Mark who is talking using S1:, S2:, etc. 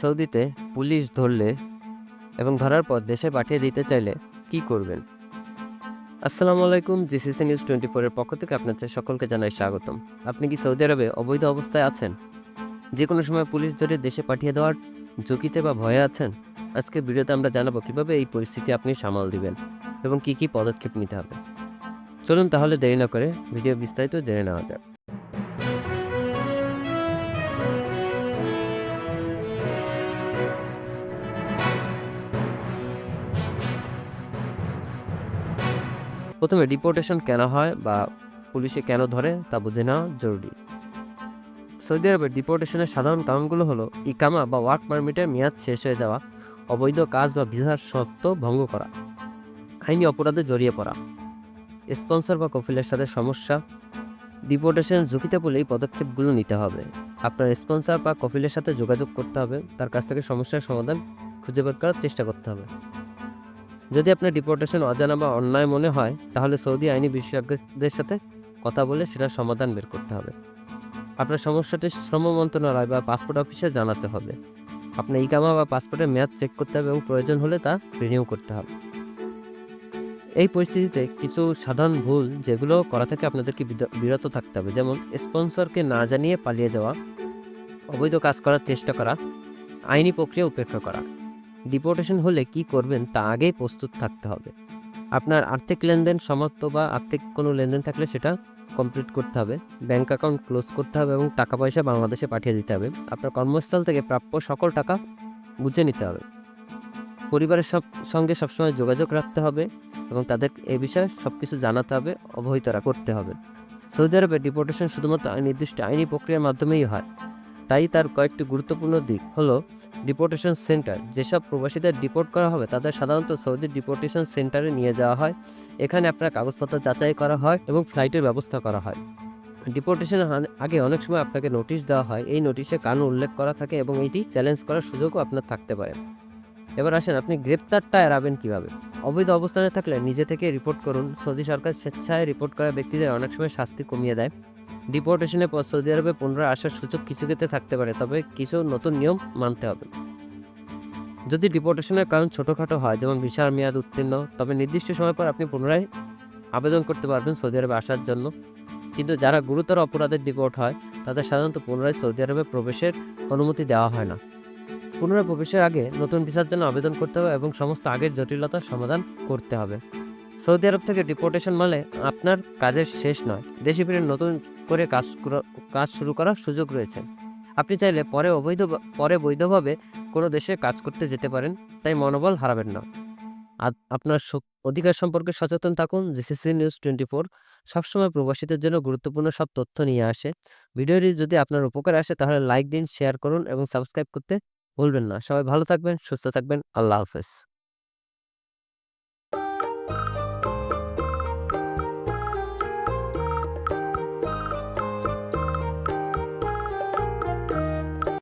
S1: সৌদিতে পুলিশ ধরলে এবং ধরার পর দেশে পাঠিয়ে দিতে চাইলে কি করবেন? আসসালামু আলাইকুম জিসিসি নিউজ টোয়েন্টি ফোরের পক্ষ থেকে আপনাদের সকলকে জানাই স্বাগতম। আপনি কি সৌদি আরবে অবৈধ অবস্থায় আছেন? যে কোনো সময় পুলিশ ধরে দেশে পাঠিয়ে দেওয়ার ঝুঁকিতে বা ভয়ে আছেন? আজকে ভিডিওতে আমরা জানাব কীভাবে এই পরিস্থিতি আপনি সামাল দিবেন এবং কি কি পদক্ষেপ নিতে হবে। চলুন তাহলে দেরি না করে ভিডিও বিস্তারিত জেনে নেওয়া যাক। প্রথমে ডিপোর্টেশন কেন হয় বা পুলিশে কেন ধরে তা বুঝে নেওয়া জরুরি। সৌদি আরবে ডিপোর্টেশনের সাধারণ কারণগুলো হলো ইকামা বা ওয়ার্ক পারমিটের মেয়াদ শেষ হয়ে যাওয়া, অবৈধ কাজ বা ভিসার শর্ত ভঙ্গ করা, আইনি অপরাধে জড়িয়ে পড়া স্পন্সর বা কফিলের সাথে সমস্যা ডিপোর্টেশন ঝুঁকিতে পড়লে এই পদক্ষেপগুলো নিতে হবে। আপনার স্পন্সর বা কফিলের সাথে যোগাযোগ করতে হবে, তার কাছ থেকে সমস্যার সমাধান খুঁজে বের করার চেষ্টা করতে হবে। যদি আপনার ডিপোর্টেশন অজানা বা অন্যায় মনে হয়, তাহলে সৌদি আইনি বিশেষজ্ঞদের সাথে কথা বলে সেটার সমাধান বের করতে হবে। আপনার সমস্যাটি শ্রম মন্ত্রণালয় বা পাসপোর্ট অফিসে জানাতে হবে। আপনার ইকামা বা পাসপোর্টের মেয়াদ চেক করতে হবে এবং প্রয়োজন হলে তা রিনিউ করতে হবে। এই পরিস্থিতিতে কিছু সাধারণ ভুল যেগুলো করা থেকে আপনাদেরকে বিরত থাকতে হবে। যেমন স্পন্সরকে না জানিয়ে পালিয়ে যাওয়া, অবৈধ কাজ করার চেষ্টা করা, আইনি প্রক্রিয়া উপেক্ষা করা। ডিপোর্টেশন হলে কি করবেন তা আগেই প্রস্তুত থাকতে হবে। আপনার আর্থিক লেনদেন সমাপ্ত বা আর্থিক কোনো লেনদেন থাকলে সেটা কমপ্লিট করতে হবে। ব্যাংক অ্যাকাউন্ট ক্লোজ করতে হবে এবং টাকা পয়সা বাংলাদেশে পাঠিয়ে দিতে হবে। আপনার কর্মস্থল থেকে প্রাপ্য সকল টাকা বুঝে নিতে হবে। পরিবারের সব সঙ্গে সবসময় যোগাযোগ রাখতে হবে এবং তাদের এ বিষয়ে সব কিছু জানাতে হবে অবহিতরা করতে হবে। সৌদি আরবে ডিপোর্টেশন শুধুমাত্র নির্দিষ্ট আইনি প্রক্রিয়ার মাধ্যমেই হয়। তাই তার কয়েকটি গুরুত্বপূর্ণ দিক হলো ডিপোর্টেশন সেন্টার যেসব প্রবাসীদের ডিপোর্ট করা হবে, তাদের সাধারণত সৌদি ডিপোর্টেশন সেন্টারে নিয়ে যাওয়া হয়। এখানে আপনার কাগজপত্র যাচাই করা হয় এবং ফ্লাইটের ব্যবস্থা করা হয়। ডিপোর্টেশন আগে অনেক সময় আপনাকে নোটিশ দেওয়া হয়। এই নোটিশে কারণ উল্লেখ করা থাকে এবং এটি চ্যালেঞ্জ করার সুযোগও আপনার থাকতে পারে। এবার আসেন, আপনি গ্রেপ্তারটা এড়াবেন কীভাবে? অবৈধ অবস্থানে থাকলে নিজে থেকে রিপোর্ট করুন। সৌদি সরকার স্বেচ্ছায় রিপোর্ট করা ব্যক্তিদের অনেক সময় শাস্তি কমিয়ে দেয়। ডিপোর্টেশনের পর সৌদি আরবে পুনরায় আসার সুযোগ কিছু ক্ষেত্রে থাকতে পারে, তবে কিছু নতুন নিয়ম মানতে হবে। যদি ডিপোর্টেশনের কারণ ছোটোখাটো হয়, যেমন ভিসার মেয়াদ উত্তীর্ণ, তবে নির্দিষ্ট সময় পর আপনি পুনরায় আবেদন করতে পারবেন সৌদি আরবে আসার জন্য। কিন্তু যারা গুরুতর অপরাধের ডিপোর্ট হয়, তাদের সাধারণত পুনরায় সৌদি আরবে প্রবেশের অনুমতি দেওয়া হয় না। পুনরায় প্রবেশের আগে নতুন ভিসার জন্য আবেদন করতে হবে এবং সমস্ত আগের জটিলতার সমাধান করতে হবে। সৌদি আরব থেকে ডিপোর্টেশন মানে আপনার কাজের শেষ নয়। দেশে ফিরে নতুন করে কাজ কাজ শুরু করার সুযোগ রয়েছে। আপনি চাইলে পরে অবৈধ, পরে বৈধভাবে কোনো দেশে কাজ করতে যেতে পারেন, তাই মনোবল হারাবেন না। আপনার অধিকার সম্পর্কে সচেতন থাকুন, জিসিসি নিউজ টোয়েন্টি ফোর। সবসময় প্রবাসীদের জন্য গুরুত্বপূর্ণ সব তথ্য নিয়ে আসে। ভিডিওটি যদি আপনার উপকার আসে, তাহলে লাইক দিন, শেয়ার করুন এবং সাবস্ক্রাইব করতে ভুলবেন না। সবাই ভালো থাকবেন, সুস্থ থাকবেন। আল্লাহ হাফেজ।